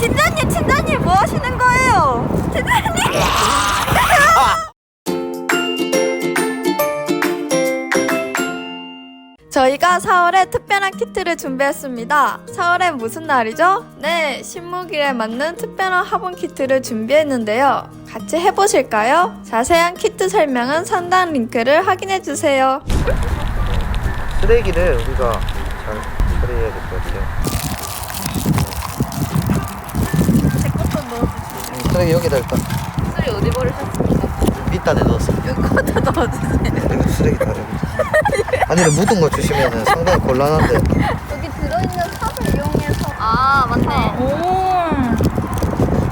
팀장님, 팀장님 뭐 하시는 거예요? 팀장님. 저희가 4월에 특별한 키트를 준비했습니다. 4월엔 무슨 날이죠? 네, 신무길에 맞는 특별한 화분 키트를 준비했는데요. 같이 해보실까요? 자세한 키트 설명은 상단 링크를 확인해주세요. 쓰레기를 우리가 잘 처리해야 될 것 같아요. 제 것도 넣어주세요. 음, 쓰레기 여기다 일단 쓰리 어디 버리셨습니까? 밑단에 넣었어. 여기 것도 넣어주세요. 쓰레기 다 여기. 아니 묻은 거 주시면 상당히 곤란한데. 여기 들어있는 삽을 이용해서 아 맞네 오,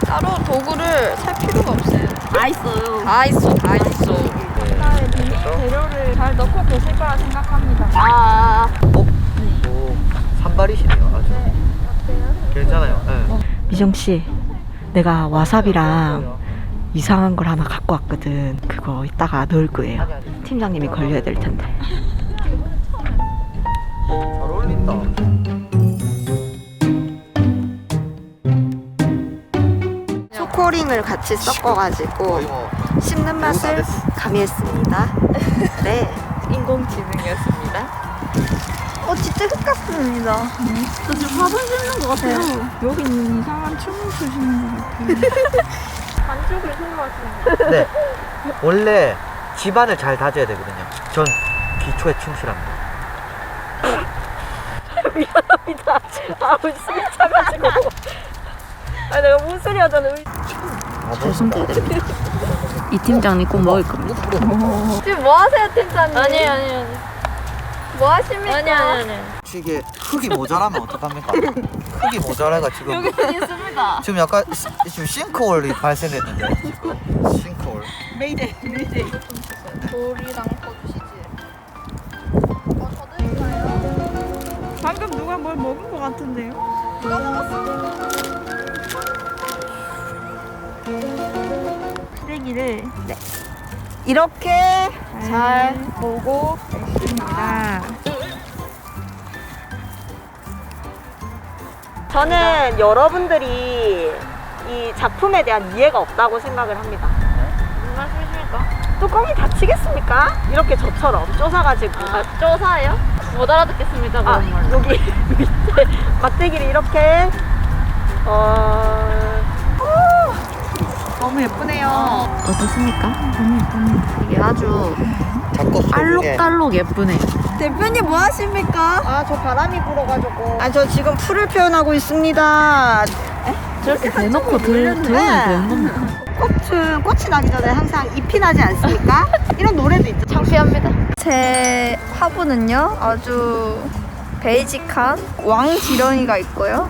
따로 도구를 살 필요가 없어요 다 있어요. 다 있어 다 있어 재료를 잘 넣고 계실 거라 생각합니다. 아 산발이시네요. 아주. 괜찮아요. 네. 미정 씨, 내가 와사비랑 이상한 걸 하나 갖고 왔거든. 그거 이따가 넣을 거예요. 팀장님이 걸려야 될 텐데. 잘 어울린다. 초코링을 같이 섞어가지고 거의 뭐 씹는 맛을 가미했습니다. 네. 인공지능이었습니다 어 진짜 흙 같습니다 저 지금 화분 씹는 것 같아요. 여기 있는 이상한 춤을 추시는 것 같아요. 반쪽을 생각하시는 네. 원래 집안을 잘 다져야 되거든요. 전 기초에 충실합니다. 아, 웃음이 차가지고. 아, 내가 무슨 소리 하잖아. 아, 뭐, 이 팀장님 꼭 먹을 겁니다. 지금 뭐 하세요 팀장님? 아니에요, 아니에요. 뭐 하십니까? 아니에요, 아니에요. 이게 흙이 모자라면 어떡합니까? 흙이 모자라가 지금 여기 있습니다. 지금 약간 시- 지금 싱크홀이 발생했는데 지금 싱크홀. 메이데이, 메이데이. 돌이랑 어 방금 누가 뭘 먹은 것 같은데요? 누가 먹었어? 쓰레기를 이렇게 잘 보고 있습니다. 저는 여러분들이 이 작품에 대한 이해가 없다고 생각을 합니다. 무슨 말씀이십니까? 뚜껑이 닫히겠습니까? 이렇게 저처럼 쪼사가지고. 아, 쪼사요? 못 알아듣겠습니다, 아, 그런 말. 여기 밑에 막대기를 이렇게 어... 너무 예쁘네요. 어떻습니까? 너무 예쁩니다. 이게 아주 자꾸. 알록달록 예쁘네요. 대표님 뭐 하십니까? 아, 저 바람이 불어가지고. 아, 저 지금 풀을 표현하고 있습니다. 저렇게 대놓고 들, 들으면 네. 되는 겁니다. 꽃은 꽃이 나기 전에 항상 잎이 나지 않습니까? 이런 노래도 있죠. 창피합니다 제 화분은요 아주 베이직한 왕지렁이가 있고요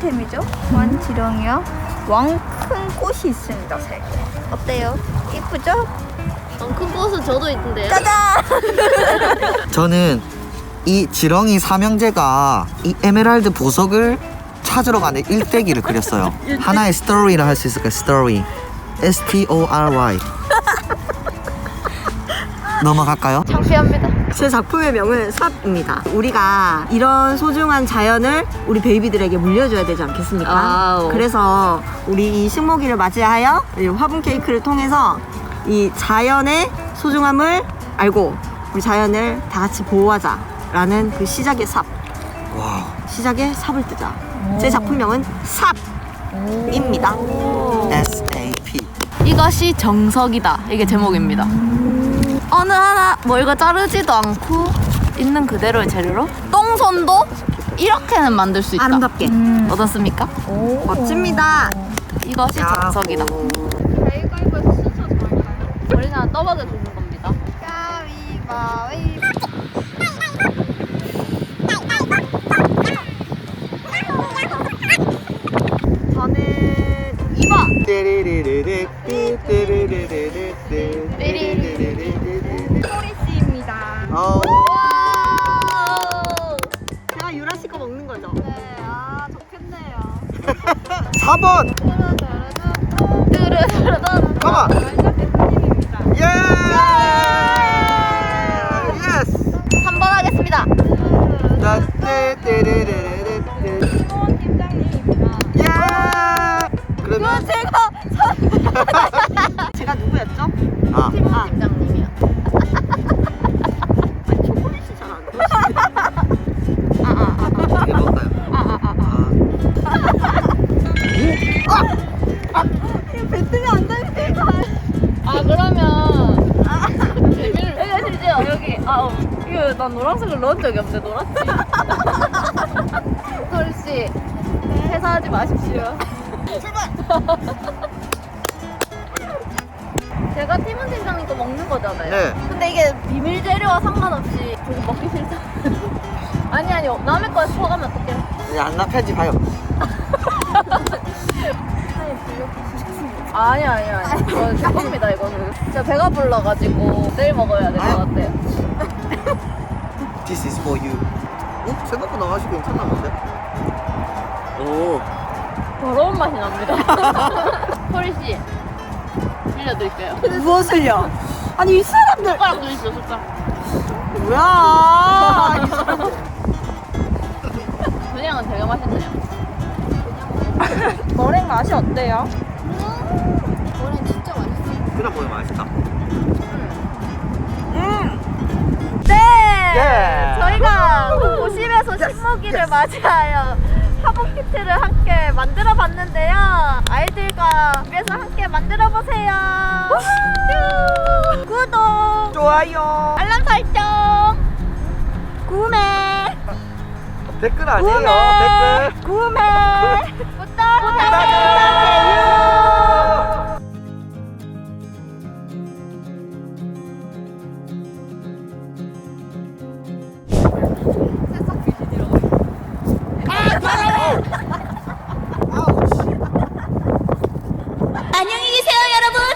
희귀템이죠 왕지렁이와 왕큰 꽃이 있습니다 세 개 어때요? 이쁘죠? 큰 꽃은 저도 있던데요. 짜잔! 저는 이 지렁이 삼형제가 이 에메랄드 보석을 찾으러 가는 일대기를 그렸어요. 하나의 스토리를 할수 있을까요? 스토리. S T O R Y. 넘어갈까요? 창피합니다 제 작품의 명은 삽입니다. 우리가 이런 소중한 자연을 우리 베이비들에게 물려줘야 되지 않겠습니까? 아우. 그래서 우리 이 식목일을 맞이하여 이 화분 케이크를 통해서 이 자연의 소중함을 알고 우리 자연을 다 같이 보호하자라는 그 시작의 삽, 와. 시작의 삽을 뜨자. 제 작품명은 삽입니다. S A P. 이것이 정석이다. 이게 제목입니다. 어느 하나 뭐 이거 자르지도 않고 있는 그대로의 재료로 똥손도 이렇게는 만들 수 있다. 아름답게 어떻습니까? 멋집니다. 이것이 정석이다. 가위바위보 순서 좋을까요? 우리는 떠먹여 주는 겁니다. 가위바위보 제가 누구였죠? 아, 팀원 팀장님이요. 아니 초콜릿이 잘안 보이시 어떻게 먹을까요? 아, 뱉으면 안 돼. 아 그러면 재미를 여기 실제요 여기. 아 어. 이거 난 노란색을 넣은 적이 없는데 노랗지 소리씨 회사하지 마십시오. 제 가 팀원 팀장님 거 먹는 거잖아요 네. 근데 이게 비밀 재료와 상관없이 조금 먹기 싫다 아니 아니 남의 거에 퍼가면 어떡해 이제 안나 편집하여. 아니 아니 아니 이거 제 겁니다 이거는 진짜 배가 불러가지고 내일 먹어야 될 것 같아요 This is for you. 어? 생각보다 맛이 괜찮나 본데? 오. 더러운 맛이 납니다 소리씨 빌려드릴게요 무엇을요? 아니 이 사람들 숟가락도 있어 숟가락 뭐야? 이 사람- 그냥은 되게 맛있네요 머랭 맛이 어때요? 머랭 진짜 맛있어 그냥 보면 맛있다. 네! 예! 저희가 도심에서 신모기를 맞이하여 화분 키트를 함께 만들어 봤는데요. 아이들과 집에서 함께 만들어 보세요. 구독, 좋아요. 알람 설정, 구매, 댓글 아니에요. 댓글. 구매, 부탁 안녕히 계세요.